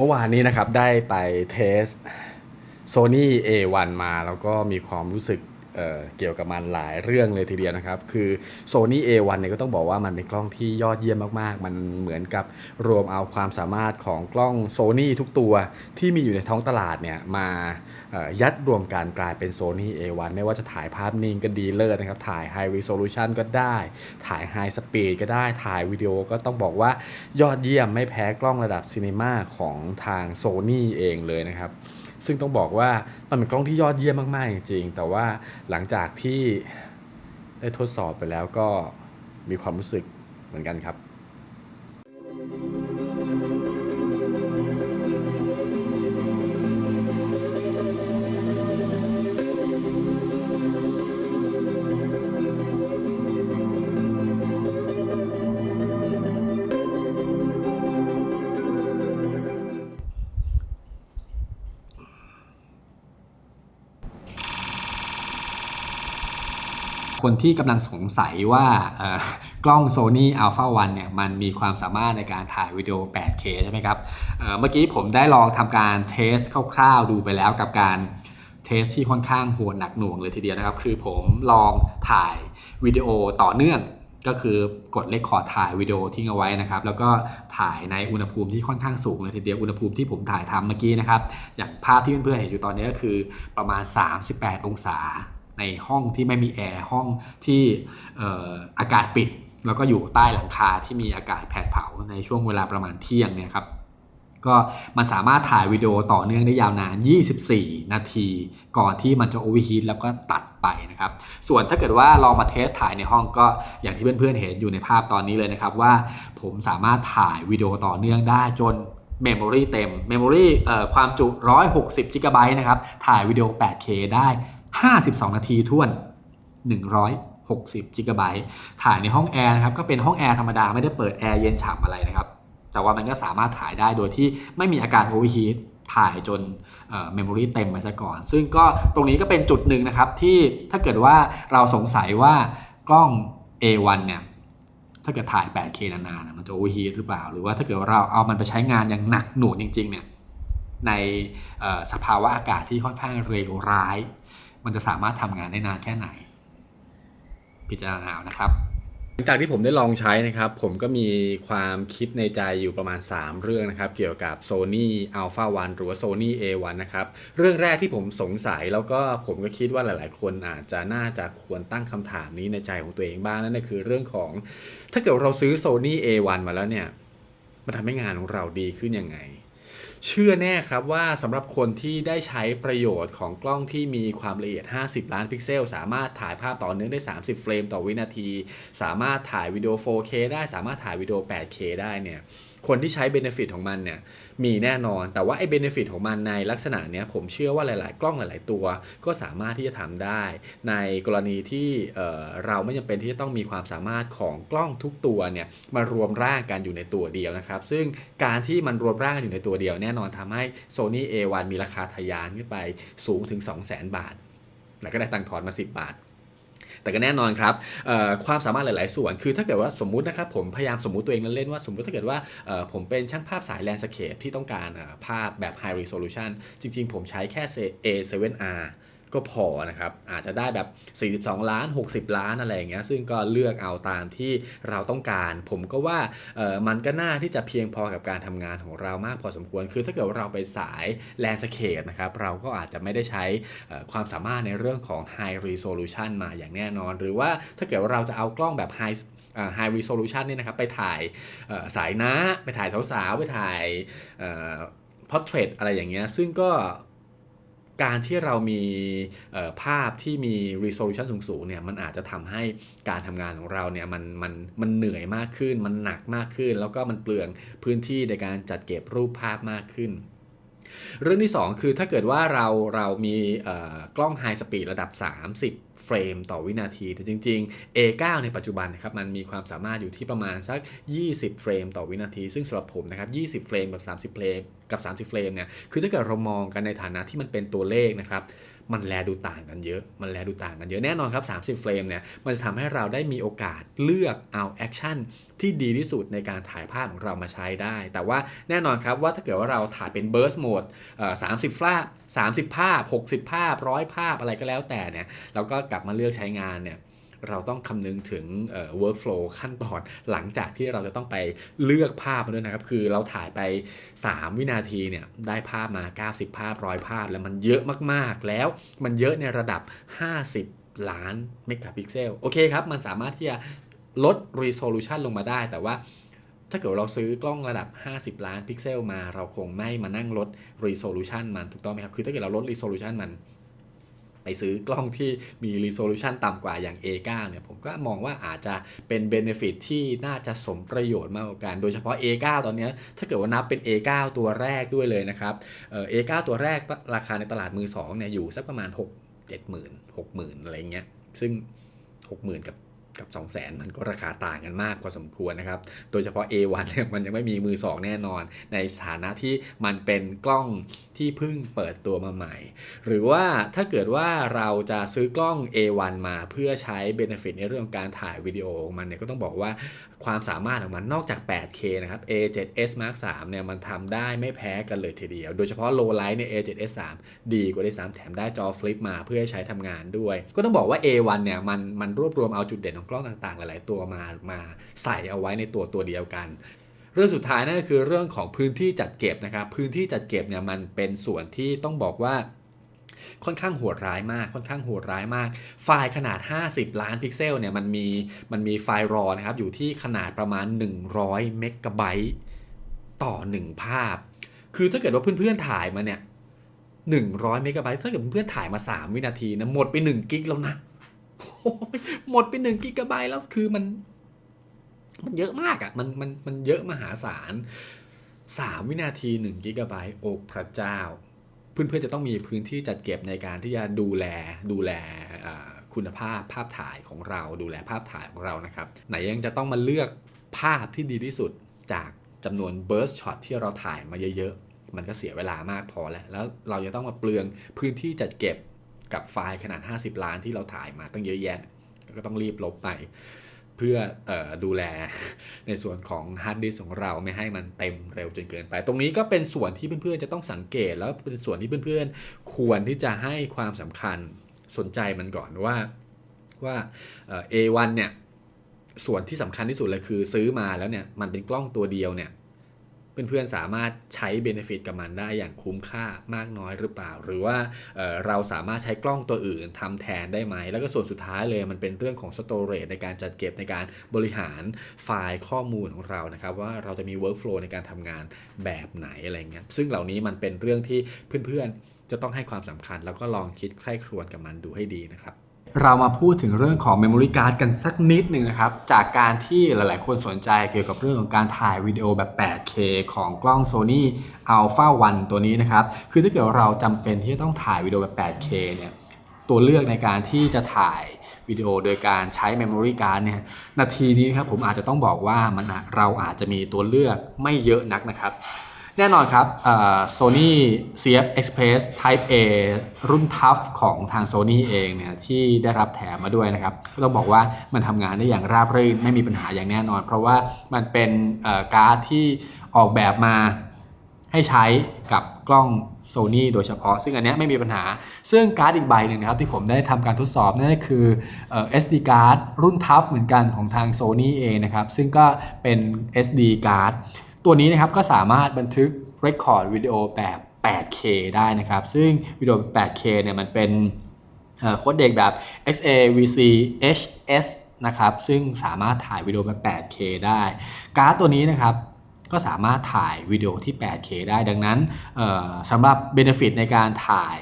เมื่อวานนี้นะครับได้ไปเทส Sony A1 มาแล้วก็มีความรู้สึก เเกี่ยวกับมันหลายเรื่องเลยทีเดียวนะครับ คือ Sony A1 เนี่ยก็ต้องบอกว่ามันเป็นกล้องที่ยอดเยี่ยมมากๆ มันเหมือนกับรวมเอาความสามารถของกล้อง Sony ทุกตัวที่มีอยู่ในท้องตลาดเนี่ยมายัดรวมกันกลายเป็น Sony A1 ไม่ว่าจะถ่ายภาพนิ่งก็ดีเลิศนะครับ ถ่าย High Resolution ก็ได้ ถ่าย High Speed ก็ได้ ถ่ายวิดีโอก็ต้องบอกว่ายอดเยี่ยมไม่แพ้กล้องระดับซีนีมาของทาง Sony เองเลยนะครับ ซึ่งต้องบอกว่ามันเป็นกล้องที่ยอดเยี่ยมมาก ๆ จริง ๆ แต่ว่าหลังจากที่ได้ทดสอบไปแล้วก็มีความรู้สึกเหมือนกันครับ คนที่กำลังสงสัยว่ากล้อง Sony Alpha 1เนี่ยมันมีความสามารถในการถ่ายวิดีโอ 8K ใช่ไหมครับเมื่อกี้ผมได้ลองทำการเทสคร่าวๆดูไปแล้วกับการเทสที่ค่อนข้างโหดหนักหน่วงเลยทีเดียวนะครับ คือผมลองถ่ายวิดีโอต่อเนื่องก็คือกดเลคคอร์ดถ่ายวิดีโอทิ้งเอาไว้นะครับ แล้วก็ถ่ายในอุณหภูมิที่ค่อนข้างสูงเลยทีเดียวอุณหภูมิที่ผมถ่ายทำเมื่อกี้นะครับ อย่างภาพที่เพื่อนๆเห็นอยู่ตอนนี้ก็คือประมาณ 38 องศา ในห้องที่ไม่มีแอร์ห้องที่เอ่ออากาศปิด แล้วก็อยู่ใต้หลังคาที่มีอากาศแผดเผาในช่วงเวลาประมาณเที่ยงเนี่ยครับก็มันสามารถถ่ายวิดีโอต่อเนื่องได้ยาวนาน 24 นาที ก่อนที่มันจะโอเวอร์ฮีทแล้วก็ตัดไปนะครับ ส่วนถ้าเกิดว่าลองมาเทสถ่ายในห้องก็อย่างที่เพื่อนๆเห็นอยู่ในภาพตอนนี้เลยนะครับ ว่าผมสามารถถ่ายวิดีโอต่อเนื่องได้จนเมมโมรีเต็มเมมโมรีความจุ 160 g b นะครับ ถ่ายวิดีโอ 8K ได้ 52 นาทีท่วน 160 g b ถ่ายในห้องแอร์นะครับก็เป็นห้องแอร์ธรรมดาไม่ได้เปิดแอร์เย็นฉ่ำอะไรนะครับ แต่ว่ามันก็สามารถถ่ายได้โดยที่ไม่มีอาการโอเวอร์ฮีทถ่ายจนเมมโมรีเต็มไปซะก่อน ซึ่งก็ตรงนี้ก็เป็นจุดหนึ่งนะครับที่ถ้าเกิดว่าเราสงสัยว่ากล้อง A1 เนี่ยถ้าเกิดถ่าย 8K นานๆนมันจะโอเวอร์ฮีทหรือเปล่า หรือว่าถ้าเกิดว่าเราเอามันไปใช้งานอย่างหนักหน่วงจริงๆเนี่ยในสภาวะอากาศที่ค่อนข้างเร็วร้าย มันจะสามารถทำงานได้นานแค่ไหน พิจารณาเอานะครับ หลังจากที่ผมได้ลองใช้นะครับ ผมก็มีความคิดในใจอยู่ประมาณ 3 เรื่องนะครับ เกี่ยวกับ Sony Alpha 1หรือว่า Sony A1 นะครับ เรื่องแรกที่ผมสงสัยแล้วก็ผมก็คิดว่าหลาย ๆ คนอาจจะน่าจะควรตั้งคำถามนี้ในใจของตัวเองบ้างนั่นก็คือเรื่องของ ถ้าเกิดเราซื้อ Sony A1 มาแล้วเนี่ยมันทำให้งานของเราดีขึ้นยังไง เชื่อแน่ครับว่าสำหรับคนที่ได้ใช้ประโยชน์ของกล้องที่มีความละเอียด 50 ล้านพิกเซล สามารถถ่ายภาพต่อเนื่องได้ 30 เฟรมต่อวินาที สามารถถ่ายวิดีโอ 4K ได้ สามารถถ่ายวิดีโอ 8K ได้เนี่ย คนที่ใช้เบนฟิตของมันเนี่ยมีแน่นอน แต่ว่าไอ้เบนฟิตของมันในลักษณะเนี้ยผมเชื่อว่าหลาย ๆ กล้องหลาย ๆ ตัว ก็สามารถที่จะทำได้ ในกรณีที่เเราไม่จำเป็นที่จะต้องมีความสามารถของกล้องทุกตัวเนี่ยมารวมร่างกันอยู่ในตัวเดียวนะครับ ซึ่งการที่มันรวมร่างกันอยู่ในตัวเดียว แน่นอนทำให้ Sony A1 มีราคาทะยานขึ้นไปสูงถึง 200,000 บาท แล้วก็ได้ตังค์ถอนมา 10 บาท แต่ก็แน่นอนครับความสามารถหลาย ๆ ส่วน คือถ้าเกิดว่าสมมุตินะครับผมพยายามสมมุติตัวเองเล่นๆว่าสมมุติถ้าเกิดว่าผมเป็นช่างภาพสายแลนด์สเคปที่ต้องการภาพแบบ High Resolution จริง ๆ ผมใช้แค่ A7R ก็พอนะครับ อาจจะได้แบบ 42 ล้าน 60 ล้านอะไรอย่างเงี้ยซึ่งก็เลือกเอาตามที่เราต้องการ ผมก็ว่าเออมันก็น่าที่จะเพียงพอกับการทำงานของเรามากพอสมควร คือถ้าเกิดว่าเราไปสายแลนสเคปนะครับเราก็อาจจะไม่ได้ใช้ความสามารถในเรื่องของ High Resolution มาอย่างแน่นอน หรือว่าถ้าเกิดว่าเราจะเอากล้องแบบ High อ่า High Resolution เนี่ยนะครับไปถ่ายสายน้า ไปถ่ายสาวๆ ไปถ่ายเอ่อ portrait อะไรอย่างเงี้ยซึ่งก็ การที่เรามีภาพที่มี resolution สูงๆเนี่ยมันอาจจะทำให้การทำงานของเราเนี่ยมันมันมันเหนื่อยมากขึ้น มันหนักมากขึ้น แล้วก็มันเปลืองพื้นที่ในการจัดเก็บรูปภาพมากขึ้นเรื่องที่ 2 คือถ้าเกิดว่าเราเรามีกล้องไฮสปีดระดับ 30 เฟรมต่อวินาที แต่จริง ๆ A9 ในปัจจุบันนะครับมันมีความสามารถอยู่ที่ประมาณสัก 20 เฟรมต่อวินาที ซึ่งสำหรับผมนะครับ20 เฟรมกับ 30 เฟรมกับ 30 เฟรมเนี่ยคือถ้าเกิดเรามองกันในฐานะที่มันเป็นตัวเลขนะครับ มันแลดูต่างกันเยอะ มันแลดูต่างกันเยอะแน่นอนครับ 30 เฟรมเนี่ย มันจะทำให้เราได้มีโอกาสเลือกเอาแอคชั่นที่ดีที่สุดในการถ่ายภาพของเรามาใช้ได้ แต่ว่าแน่นอนครับว่าถ้าเกิดว่าเราถ่ายเป็นเบิร์สโหมดสามสิบภาพ30ภาพ 60 ภาพร้อยภาพอะไรก็แล้วแต่เนี่ย เราก็กลับมาเลือกใช้งานเนี่ย เราต้องคำนึงถึง workflow ขั้นตอนหลังจากที่เราจะต้องไปเลือกภาพมาด้วยนะครับ คือเราถ่ายไป 3 วินาทีเนี่ยได้ภาพมา 90 ภาพร้อยภาพ แล้วมันเยอะมากๆ แล้วมันเยอะในระดับ 50 ล้านเมกะพิกเซลโอเคครับ มันสามารถที่จะลด resolution ลงมาได้แต่ว่าถ้าเกิดเราซื้อกล้องระดับ 50 ล้านพิกเซลมา เราคงไม่มานั่งลด resolution มันถูกต้องไหมครับ คือถ้าเกิดเราลด resolution มัน ไปซื้อกล้องที่มีรีโซลูชันต่ำกว่าอย่าง A9 เนี่ยผมก็มองว่าอาจจะเป็นเบนฟิตที่น่าจะสมประโยชน์มากกว่ากัน โดยเฉพาะ A9 ตอนนี้ถ้าเกิดว่านับเป็น A9 ตัวแรกด้วยเลยนะครับเออ A9 ตัวแรกราคาในตลาดมือ2เนี่ยอยู่สักประมาณ 6 7 0 0 0 0 6 0,000อะไรเงี้ยซึ่ง 60,000 กับ กับ 2 0 0 0 0 0 มันก็ราคาต่างกันมากพอสมควรนะครับ โดยเฉพาะ A1 เนี่ยมันยังไม่มีมือ 2 แน่นอน ในฐานะที่มันเป็นกล้องที่เพิ่งเปิดตัวมาใหม่ หรือว่าถ้าเกิดว่าเราจะซื้อกล้อง A1 มาเพื่อใช้ benefit ในเรื่องการถ่ายวิดีโอมันเนี่ยก็ต้องบอกว่าความสามารถของมันนอกจาก 8K นะครับ A7S Mark 3เนี่ยมันทำได้ไม่แพ้กันเลยทีเดียว โดยเฉพาะ low light เนี่ย A7S 3ดีกว่าได้3แถมได้จอฟลิปมาเพื่อใช้ทำงานด้วย ก็ต้องบอกว่า A1 เนี่ยมันมันรวบรวมเอาจุดเด่นของกล้องต่างๆ หลายๆ ตัวมามาใส่เอาไว้ในตัวตัวเดียวกันเรื่องสุดท้ายนั่นก็คือเรื่องของพื้นที่จัดเก็บนะครับ พื้นที่จัดเก็บเนี่ยมันเป็นส่วนที่ต้องบอกว่า ค่อนข้างโหดร้ายมาก ค่อนข้างโหดร้ายมาก ไฟล์ขนาด 50 ล้านพิกเซลเนี่ยมันมีมันมีไฟล์รอนะครับอยู่ที่ขนาดประมาณ 100 เมกะไบต์ต่อ 1 ภาพ คือถ้าเกิดว่าเพื่อนๆถ่ายมาเนี่ย100 เมกะไบต์ถ้าเกิดเพื่อนๆถ่ายมา 3 วินาทีนะหมดไป 1 กิกแล้วนะหมดไป 1 กิกะไบต์แล้วคือมัน มันเยอะมากอะ่ะมันมันมันเยอะมหาศาล3 วินาที 1 กิกะไบต์โอ้พระเจ้า เพื่อนๆจะต้องมีพื้นที่จัดเก็บในการที่จะดูแลดูแลคุณภาพภาพถ่ายของเรา ดูแลภาพถ่ายของเรานะครับ ไหนยังจะต้องมาเลือกภาพที่ดีที่สุดจากจำนวนเบิร์สช็อตที่เราถ่ายมาเยอะๆ มันก็เสียเวลามากพอแล้ว แล้วเราจะต้องมาเปลืองพื้นที่จัดเก็บกับไฟล์ขนาด 50 ล้านที่เราถ่ายมาตั้งเยอะแยะ ก็ต้องรีบลบไป เพื่อออดูแลในส่วนของฮาร์ดดิสของเราไม่ให้มันเต็มเร็วจนเกินไป ตรงนี้ก็เป็นส่วนที่เพื่อนๆจะต้องสังเกต แล้วเป็นส่วนที่เพื่อนๆ ควรที่จะให้ความสำคัญสนใจมันก่อนว่าว่าเอ A1 เนี่ยส่วนที่สำคัญที่สุดเลยคือซื้อมาแล้วเนี่ยมันเป็นกล้องตัวเดียวเนี่ย เพื่อนๆสามารถใช้เบนฟิตกับมันได้อย่างคุ้มค่ามากน้อยหรือเปล่า หรือว่าเเราสามารถใช้กล้องตัวอื่นทำแทนได้ไหม แล้วก็ส่วนสุดท้ายเลยมันเป็นเรื่องของสโตรเรจในการจัดเก็บในการบริหารไฟล์ข้อมูลของเรานะครับ ว่าเราจะมีเวิร์กโฟลในการทำงานแบบไหนอะไรเงี้ยซึ่งเหล่านี้มันเป็นเรื่องที่เพื่อนๆจะต้องให้ความสำคัญ แล้วก็ลองคิดใคร่ครวญกับมันดูให้ดีนะครับ เรามาพูดถึงเรื่องของ Memory Card กันสักนิดหนึ่งนะครับ จากการที่หลายๆ คนสนใจเกี่ยวกับเรื่องของการถ่ายวิดีโอแบบ 8K ของกล้อง Sony Alpha 1 ตัวนี้นะครับ คือถ้าเกิดเราจำเป็นที่จะต้องถ่ายวิดีโอแบบ 8K เนี่ยตัวเลือกในการที่จะถ่ายวิดีโอโดยการใช้ Memory Card เนี่ยนาทีนี้ครับผมอาจจะต้องบอกว่ามันเราอาจจะมีตัวเลือกไม่เยอะนักนะครับ แน่นอนครับ Sony CF Express Type A รุ่นทัฟของทาง Sony เองเนี่ยที่ได้รับแถมมาด้วยนะครับต้องบอกว่ามันทำงานได้อย่างราบรื่นไม่มีปัญหาอย่างแน่นอน เพราะว่ามันเป็นการ์ดที่ออกแบบมาให้ใช้กับกล้อง Sony โดยเฉพาะ ซึ่งอันนี้ไม่มีปัญหา ซึ่งการ์ดอีกใบหนึ่งนะครับที่ผมได้ทำการทดสอบนั่นก็คือ SD card รุ่นทัฟเหมือนกันของทาง Sony เองนะครับซึ่งก็เป็น SD card ตัวนี้นะครับก็สามารถบันทึก Record วิดีโอแบบ 8K ได้นะครับ ซึ่งวิดีโอ 8K เนี่ยมันเป็นโค้ดเด็กแบบ XAVC HS นะครับ ซึ่งสามารถถ่ายวิดีโอแบบ 8K ได้ การ์ดตัวนี้นะครับ ก็สามารถถ่ายวิดีโอที่ 8K ได้ดังนั้นสำหรับ Benefit ในการถ่าย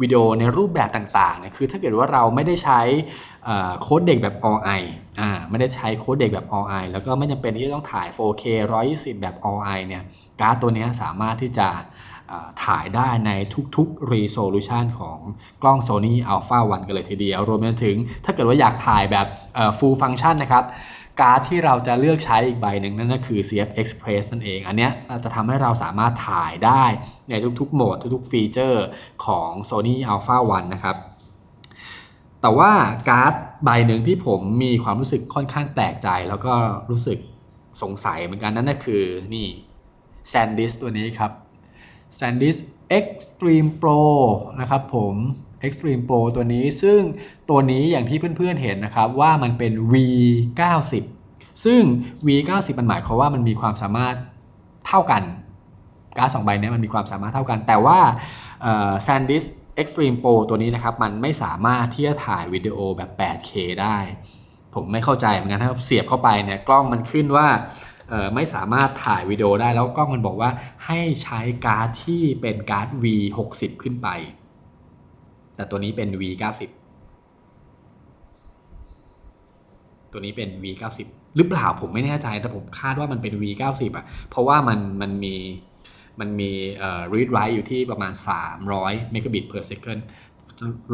วิดีโอในรูปแบบต่างๆเนี่ยคือถ้าเกิดว่าเราไม่ได้ใช้โค้ดเด็กแบบ all i อ่าไม่ได้ใช้โค้ดเด็กแบบ all i แล้วก็ไม่จำเป็นที่จะต้องถ่าย 4K 120 แบบ all i เนี่ยการ์ดตัวนี้สามารถที่จะถ่ายได้ในทุกๆ resolution ของกล้อง Sony Alpha 1 กันเลยทีเดียว รวมไปถึงถ้าเกิดว่าอยากถ่ายแบบ full function นะครับ การ์ดที่เราจะเลือกใช้อีกใบหนึ่งนั่นก็คือ CF Express นั่นเอง อันเนี้ยจะทำให้เราสามารถถ่ายได้ในทุกๆโหมดทุกๆฟีเจอร์ของ Sony Alpha 1 นะครับ แต่ว่าการ์ดใบหนึ่งที่ผมมีความรู้สึกค่อนข้างแปลกใจ แล้วก็รู้สึกสงสัยเหมือนกันนั่นก็คือนี่ SanDisk ตัวนี้ครับ SanDisk Extreme Pro นะครับผม Extreme Pro ตัวนี้ซึ่งตัวนี้อย่างที่เพื่อนๆเห็นนะครับว่ามันเป็น V90 ซึ่ง V90 มันหมายความว่ามันมีความสามารถเท่ากันการ์ดสองใบเนี้ยมันมีความสามารถเท่ากัน แต่ว่า SanDisk Extreme Pro ตัวนี้นะครับ มันไม่สามารถที่จะถ่ายวิดีโอแบบ 8K ได้ ผมไม่เข้าใจเหมือนกันถ้าเสียบเข้าไปเนี่ยกล้องมันขึ้นว่าไม่สามารถถ่ายวิดีโอได้แล้วกล้องมันบอกว่าให้ใช้การ์ดที่เป็นการ์ด V60 ขึ้นไป แต่ตัวนี้เป็น V90 ตัวนี้เป็น V90 หรือเปล่าผมไม่แน่ใจแต่ผมคาดว่ามันเป็น V90 อะ เพราะว่ามันมันมีมันมีเอ่อ read write อยู่ที่ประมาณ 300 megabit per second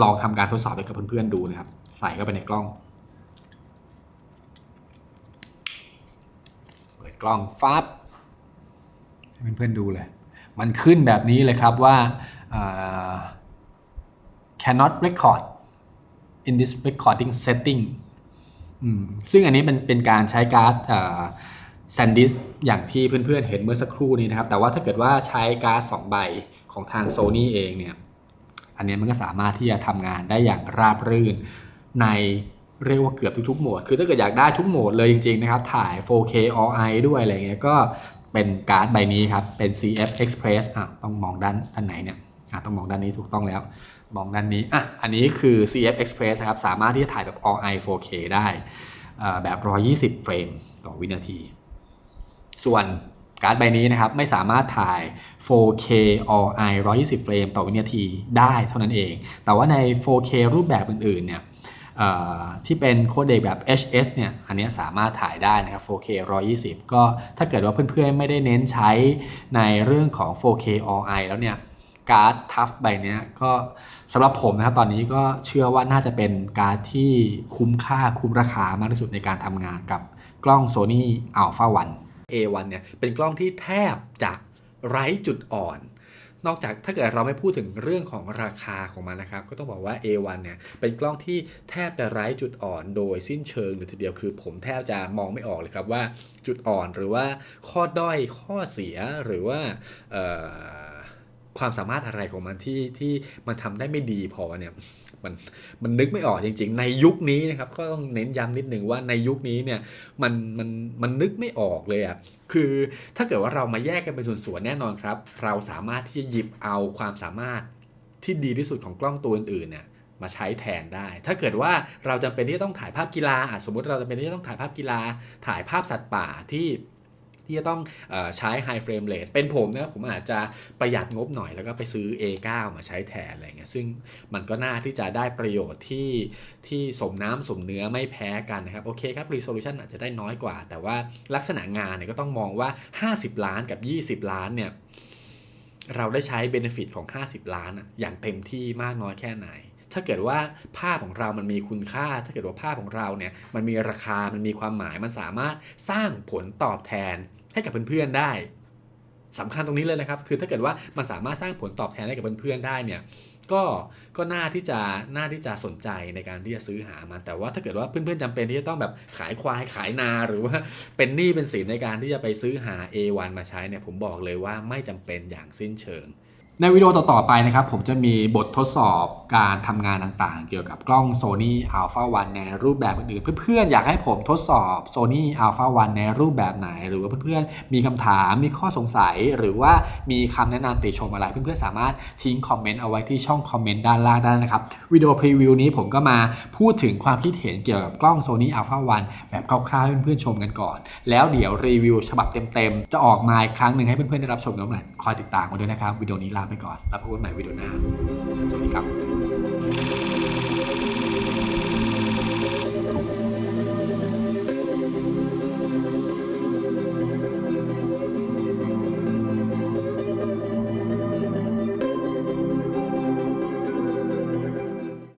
ลองทำการทดสอบไปกับเพื่อนๆดูนะครับ ใส่เข้าไปในกล้อง เปิดกล้องฟับให้เพื่อนๆดูเลย มันขึ้นแบบนี้เลยครับว่า cannot record in this recording setting ซึ่งอันนี้เป็นเป็นการใช้การ์ดแซนดิสอย่างที่เพื่อนๆเห็นเมื่อสักครู่นี้นะครับ แต่ว่าถ้าเกิดว่าใช้การ์ด2ใบของทาง Sony เองเนี่ย อันนี้มันก็สามารถที่จะทำงานได้อย่างราบรื่นในเรียกว่าเกือบทุกๆโหมด คือถ้าเกิดอยากได้ทุกโหมดเลยจริงๆนะครับ ถ่าย 4K All I ด้วยอะไรเงี้ย ก็เป็นการ์ดใบนี้ครับ เป็น CF Express อะต้องมองด้านด้านไหนเนี่ยอะต้องมองด้านนี้ถูกต้องแล้ว มองด้านนี้อะอันนี้คือ CF Express นะครับ สามารถที่จะถ่ายแบบ All I 4K ได้อ่าแบบ 120 เฟรมต่อวินาที ส่วนการ์ดใบนี้นะครับ ไม่สามารถถ่าย 4K All I 120 เฟรมต่อวินาทีได้เท่านั้นเอง แต่ว่าใน 4K รูปแบบอื่นๆเนี่ยที่เป็นโคเดกแบบ HS เนี่ย อันนี้สามารถถ่ายได้นะครับ 4K 120 ก็ถ้าเกิดว่าเพื่อนๆ ไม่ได้เน้นใช้ในเรื่องของ 4K All I แล้วเนี่ย การ์ดทัฟใบนี้ก็สำหรับผมนะครับตอนนี้ก็เชื่อว่าน่าจะเป็นการ์ดที่คุ้มค่าคุ้มราคามากที่สุดในการทำงานกับกล้อง Sony Alpha 1 A1 เนี่ยเป็นกล้องที่แทบจะไร้จุดอ่อน นอกจากถ้าเกิดเราไม่พูดถึงเรื่องของราคาของมันนะครับ ก็ต้องบอกว่า A1 เนี่ยเป็นกล้องที่แทบจะไร้จุดอ่อน โดยสิ้นเชิงเลยทีเดียวคือ ผมแทบจะมองไม่ออกเลยครับว่าจุดอ่อนหรือว่าข้อด้อยข้อเสียหรือว่า ความสามารถอะไรของมันที่ที่มันทำได้ไม่ดีพอเนี่ยมันมันนึกไม่ออกจริง ๆ ในยุคนี้นะครับก็ต้องเน้นย้ำนิดนึงว่าในยุคนี้เนี่ยมันมันมันนึกไม่ออกเลยอะ่ะคือถ้าเกิดว่าเรามาแยกกันเป็นส่วนๆแน่นอนครับ เราสามารถที่จะหยิบเอาความสามารถที่ดีที่สุดของกล้องตัวอื่นๆเนี่ยมาใช้แทนได้ ถ้าเกิดว่าเราจำเป็นที่จะต้องถ่ายภาพกีฬาสมมติเราจำเป็นที่จะต้องถ่ายภาพกีฬา ถ่ายภาพสัตว์ป่าที่ ที่จะต้องอใช้ high frame rate เป็นผมนะครับผมอาจจะประหยัดงบหน่อยแล้วก็ไปซื้อ A9 มาใช้แทนอะไรเงี้ยซึ่งมันก็น่าที่จะได้ประโยชน์ที่ที่สมน้ำสมเนื้อไม่แพ้กันนะครับ โอเคครับ resolution อาจจะได้น้อยกว่า แต่ว่าลักษณะงานเนี่ยก็ต้องมองว่า 50 ล้านกับ 20 ล้านเนี่ยเราได้ใช้ benefit ของ 50 ล้านอย่างเต็มที่มากน้อยแค่ไหน ถ้าเกิดว่าภาพของเรามันมีคุณค่า ถ้าเกิดว่าภาพของเราเนี่ยมันมีราคา มันมีความหมาย มันสามารถสร้างผลตอบแทน ให้กับเพื่อนๆได้สำคัญตรงนี้เลยนะครับ คือถ้าเกิดว่ามันสามารถสร้างผลตอบแทนให้กับเพื่อนๆได้เนี่ย ก็ก็น่าที่จะน่าที่จะสนใจในการที่จะซื้อหามันแต่ว่าถ้าเกิดว่าเพื่อนๆจำเป็นที่จะต้องแบบขายควายขายนาหรือว่าเป็นหนี้เป็นสินในการที่จะไปซื้อหา A1 มาใช้เนี่ยผมบอกเลยว่าไม่จำเป็นอย่างสิ้นเชิง ในวิดีโอต่อ ๆ ไปนะครับ ผมจะมีบททดสอบการทำงานต่างๆ เกี่ยวกับกล้อง Sony Alpha 1 ในรูปแบบอื่นๆ เพื่อนๆ อยากให้ผมทดสอบ Sony Alpha 1 ในรูปแบบไหน หรือว่าเพื่อนๆ มีคำถาม มีข้อสงสัย หรือว่ามีคำแนะนำติชมอะไร เพื่อนๆ สามารถทิ้งคอมเมนต์เอาไว้ที่ช่องคอมเมนต์ด้านล่างได้นะครับ วิดีโอพรีวิวนี้ผมก็มาพูดถึงความคิดเห็นเกี่ยวกับกล้อง Sony Alpha 1 แบบคร่าวๆ ให้เพื่อนๆ ชมกันก่อน แล้วเดี๋ยวรีวิวฉบับเต็มๆ จะออกมาอีกครั้งหนึ่งให้เพื่อนๆ ได้รับชมกันเมื่อไหร่คอยติดตามกันด้วยนะครับวิดีโอนี้ลาไปก่อน แล้วพบกันใหม่วิดีโอหน้า สวัสดีครับ